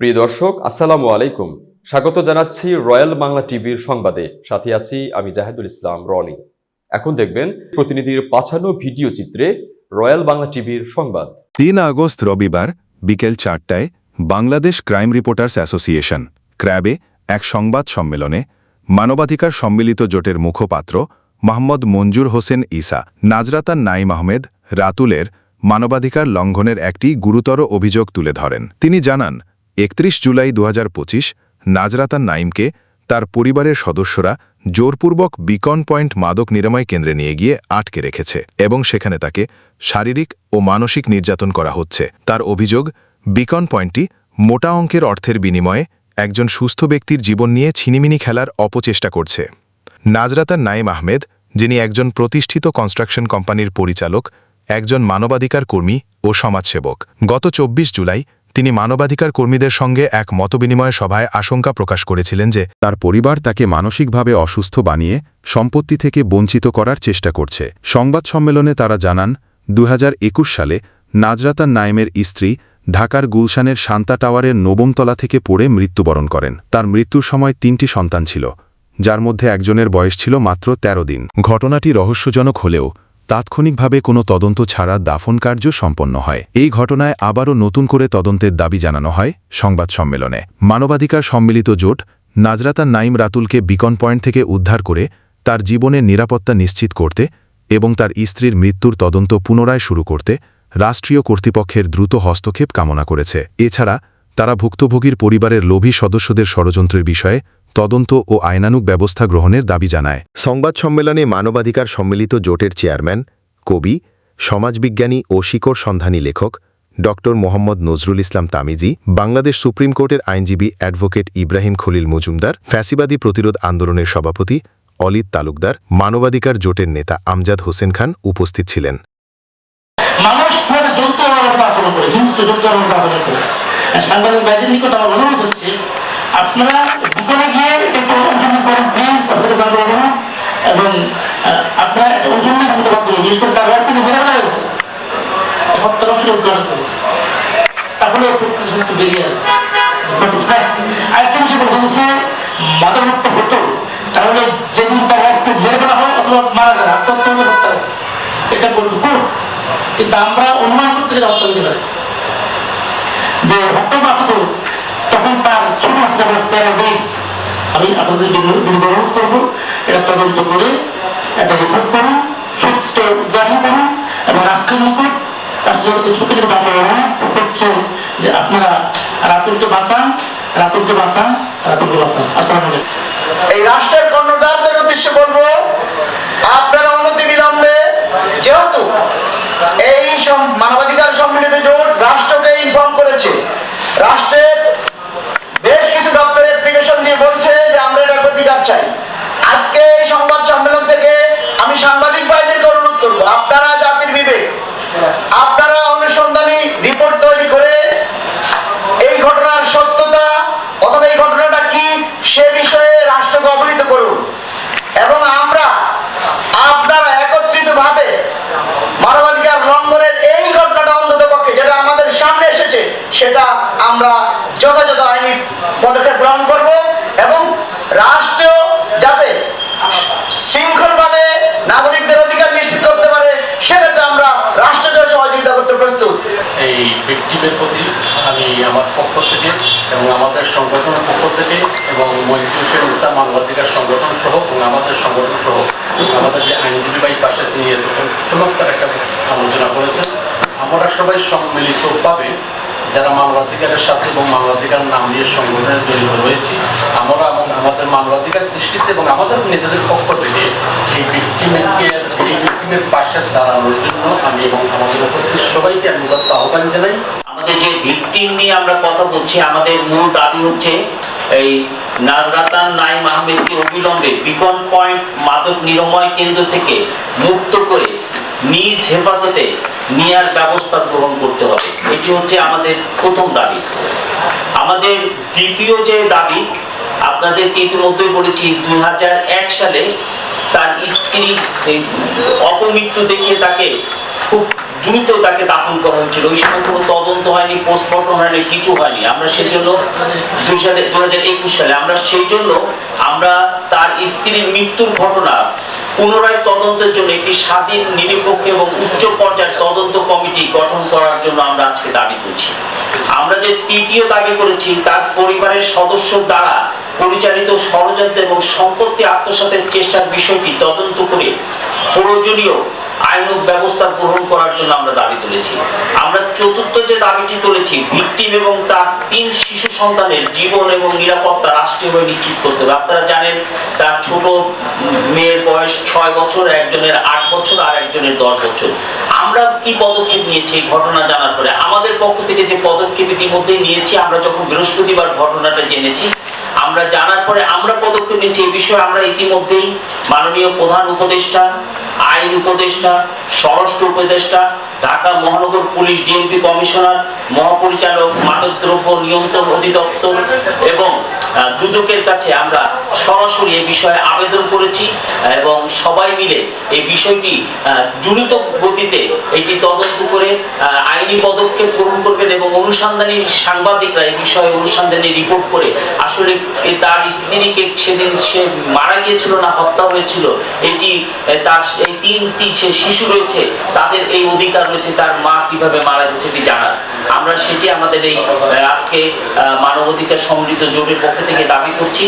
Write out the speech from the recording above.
প্রিয় দর্শক, আসসালামু আলাইকুম। স্বাগত জানাচ্ছি রয়্যাল বাংলা টিভির সংবাদে। সাথে আছি আমি জাহেদুল ইসলাম, রনি। এখন দেখবেন প্রতিনিধির পাঠানো ভিডিও চিত্রে রয়্যাল বাংলা টিভির সংবাদ। তিন আগস্ট রবিবার, বিকেল চারটায়, বাংলাদেশ ক্রাইম রিপোর্টার্স অ্যাসোসিয়েশন, ক্র্যাবে এক সংবাদ সম্মেলনে মানবাধিকার সম্মিলিত জোটের মুখপাত্র মোহাম্মদ মঞ্জুর হোসেন ঈসা নাজরাতান নাইম আহমেদ রাতুলের মানবাধিকার লঙ্ঘনের একটি গুরুতর অভিযোগ তুলে ধরেন। তিনি জানান একত্রিশ জুলাই দু নাজরাতান নাইমকে তার পরিবারের সদস্যরা জোরপূর্বক বিকন পয়েন্ট মাদক নিরাময় কেন্দ্রে নিয়ে গিয়ে আটকে রেখেছে এবং সেখানে তাকে শারীরিক ও মানসিক নির্যাতন করা হচ্ছে। তার অভিযোগ, বিকন পয়েন্টটি মোটা অঙ্কের অর্থের বিনিময়ে একজন সুস্থ ব্যক্তির জীবন নিয়ে ছিনিমিনি খেলার অপচেষ্টা করছে। নাজরাতার নাইম আহমেদ, যিনি একজন প্রতিষ্ঠিত কনস্ট্রাকশন কোম্পানির পরিচালক, একজন মানবাধিকার কর্মী ও সমাজসেবক। গত চব্বিশ জুলাই তিনি মানবাধিকার কর্মীদের সঙ্গে এক মতবিনিময় সভায় আশঙ্কা প্রকাশ করেছিলেন যে তার পরিবার তাকে মানসিকভাবে অসুস্থ বানিয়ে সম্পত্তি থেকে বঞ্চিত করার চেষ্টা করছে। সংবাদ সম্মেলনে তারা জানান দু হাজার একুশ সালে নাজরাতান নাইমের স্ত্রী ঢাকার গুলশানের শান্তা টাওয়ারের নবমতলা থেকে পড়ে মৃত্যুবরণ করেন। তার মৃত্যুর সময় তিনটি সন্তান ছিল, যার মধ্যে একজনের বয়স ছিল মাত্র ১৩ দিন। ঘটনাটি রহস্যজনক হলেও তাৎক্ষণিকভাবে কোনো তদন্ত ছাড়া দাফন কার্য সম্পন্ন হয়। এই ঘটনায় আবারও নতুন করে তদন্তের দাবি জানানো হয় সংবাদ সম্মেলনে। মানবাধিকার সম্মিলিত জোট নাজরাতা নাইম রাতুলকে বিকন পয়েন্ট থেকে উদ্ধার করে তার জীবনের নিরাপত্তা নিশ্চিত করতে এবং তার স্ত্রীর মৃত্যুর তদন্ত পুনরায় শুরু করতে রাষ্ট্রীয় কর্তৃপক্ষের দ্রুত হস্তক্ষেপ কামনা করেছে। এছাড়া তারা ভুক্তভোগীর পরিবারের লোভী সদস্যদের ষড়যন্ত্রের বিষয়ে তদন্ত ও আইনানুগ ব্যবস্থা গ্রহণের দাবি জানায়। সংবাদ সম্মেলনে মানবাধিকার সম্মিলিত জোটের চেয়ারম্যান কবি সমাজবিজ্ঞানী ও শিকড় সন্ধানী লেখক ড. মোহাম্মদ নজরুল ইসলাম তামিজি বাংলাদেশ সুপ্রিম কোর্টের আইনজীবী অ্যাডভোকেট ইব্রাহিম খলিল মজুমদার ফ্যাসিবাদী প্রতিরোধ আন্দোলনের সভাপতি অলিদ তালুকদার মানবাধিকার জোটের নেতা আমজাদ হোসেন খান উপস্থিত ছিলেন। মানুষ এবং আহ, একটা ওজন বিশেষ করে তাহলে হচ্ছে মাদকমুক্ত হতো। যেদিন তারা একটু মেরে ফেলা হয় অথবা মারা যায় আত্মহত্যা হত্যা এটা বলব কিন্তু আমরা অনুমান করতে পারে যে হত্যা তখন তার ছোট মাসে তেরো দিন আমি আপনাদের অনুরোধ করব। এটা তদন্ত করে একটা রিপোর্ট করুন। সত্য উদ্ঘাটন করুন এবং রাষ্ট্রের নিকট অনুরোধ যে আপনারা বাঁচান বাঁচান বাঁচান। আলাইকুম। এই রাষ্ট্রের কর্ণধারদের উদ্দেশ্যে বলব, আপনারা অনতি বিলম্বে যেহেতু এই মানবাধিকার সম্মিলিত জোট রাষ্ট্রকে ইনফর্ম করেছে, রাষ্ট্রের বেশ কিছু দপ্তর অ্যাপ্লিকেশন দিয়ে বলছে যে আমরা এটার প্রতিকার চাই। আজকে এই সংবাদ সম্মেলন থেকে আমি সাংবাদিক ভাইদেরকে অনুরোধ করব, আপনারা জাতির বিবেক, আপনারা অনুসন্ধানী রিপোর্ট তৈরি করে এই ঘটনার সত্যতা অথবা এই ঘটনাটা কি সে বিষয়ে রাষ্ট্রকে অবহিত করুন। এবং আমরা আপনারা একত্রিত ভাবে মানবাধিকার লঙ্ঘনের এই ঘটনাটা অন্তত পক্ষে যেটা আমাদের সামনে এসেছে, সেটা আমরা যথাযথ আইনি পদক্ষেপ গ্রহণ করব এবং রাষ্ট্র যাতে শৃঙ্খলভাবে নাগরিকদের অধিকার নিশ্চিত করতে পারে সেক্ষেত্রে আমরা রাষ্ট্রকে সহযোগিতা করতে প্রস্তুত এই ভিক্টিমের প্রতি আমি আমার পক্ষ থেকে এবং আমাদের সংগঠনের পক্ষ থেকে এবং মহিদুল হোসেন ইসলাম মানবাধিকার সংগঠন সহ এবং আমাদের সংগঠন সহ আমাদের যে আইনজীবী বাই পাশে তিনি চমৎকার একটা আলোচনা করেছেন, আমরা সবাই সম্মিলিতভাবে যারা মানবাধিকারের সাথে এবং মানবাধিকার নাম নিয়ে সংগঠনে জড়িত রয়েছি, আমরা আমাদের মানবাধিকার দৃষ্টিতে এবং আমাদের নিজেদের পক্ষ থেকে এই ভিক্টিমের পাশে দাঁড়ানোর জন্য আমি এবং আমাদের উপস্থিত সবাইকে আমি উদাত্ত আহ্বান জানাই। আমাদের যে ভিকটিম নিয়ে আমরা কথা বলছি, আমাদের মূল দাবি হচ্ছে এই নাজরাতান নাইম আহমেদকে অবিলম্বে বিকন পয়েন্ট মাদক নিরাময় কেন্দ্র থেকে মুক্ত করে নিজ হেফাজতে নেয়ার ব্যবস্থা গ্রহণ করতে হবে। এটি হচ্ছে আমাদের প্রথম দাবি। আমাদের দ্বিতীয় যে দাবি, আপনাদেরকে ইতিমধ্যেই বলেছি, দুই হাজার এক সালে তার স্ত্রী অপমৃত্যু দেখিয়ে তাকে খুব দ্রুত তাকে দাফন করা হয়েছিল। ওই সময় কোনো তদন্ত হয়নি পোস্টমর্টম হয়নি, কিছু হয়নি। আমরা সেই জন্য দুই সালে দু হাজার একুশ সালে আমরা সেই জন্য আমরা তার স্ত্রীর মৃত্যুর ঘটনা পুনরায় তদন্তের জন্য একটি স্বাধীন, নিরপেক্ষ এবং উচ্চ পর্যায়ের তদন্ত কমিটি গঠন করার জন্য আমরা আজকে দাবি করছি। আমরা যে তৃতীয় দাবি করেছি, তার পরিবারের সদস্য দ্বারা পরিচালিত ষড়যন্ত্র এবং সম্পত্তি আত্মসাতের চেষ্টার বিষয়টি তদন্ত করে প্রয়োজনীয় আইনক ব্যবস্থা গ্রহণ করার জন্য আমরা দাবি তুলেছি আমরা চতুর্থ যে দাবিটি তুলেছি ভিকটিম এবং তার তিন শিশু সন্তানের জীবন এবং নিরাপত্তা রাষ্ট্রীয়ভাবে নিশ্চিত করতে হবে। আপনারা জানেন, তার ছোট মেয়ের বয়স ছয় বছর, একজনের আট বছর আর একজনের দশ বছর। আমরা কি পদক্ষেপ নিয়েছি ঘটনা জানার পরে? আমাদের পক্ষ থেকে যে পদক্ষেপ ইতিমধ্যেই নিয়েছি, আমরা যখন বৃহস্পতিবার ঘটনাটা জেনেছি, আমরা জানার পরে আমরা পদক্ষেপ নিয়েছি এই বিষয়ে আমরা ইতিমধ্যেই মাননীয় প্রধান উপদেষ্টা, আইন উপদেষ্টা, স্বরাষ্ট্র উপদেষ্টা ঢাকা মহানগর পুলিশ ডিএমপি কমিশনার মহাপরিচালক মাদক দ্রব্য নিয়ন্ত্রণ অধিদপ্তর এবং দুদকের কাছে আমরা সরাসরি এই বিষয়ে আবেদন করেছি, এবং সবাই মিলে এই বিষয়টি দ্রুত গতিতে এটি তদন্ত করে আইনি পদক্ষেপ গ্রহণ করবেন এবং অনুসন্ধানী সাংবাদিকরা এই বিষয়ে অনুসন্ধানী রিপোর্ট করে আসলে তার স্ত্রীকে সেদিন সে মারা গিয়েছিল না হত্যা হয়েছিল, এটি তার এই তিনটি যে শিশু রয়েছে, তাদের এই অধিকার রয়েছে, তার মা কীভাবে মারা গেছে এটি জানার। আমরা সেটি আমাদের এই আজকে মানবাধিকার সমৃদ্ধ জোটের পক্ষ থেকে দাবি করছি।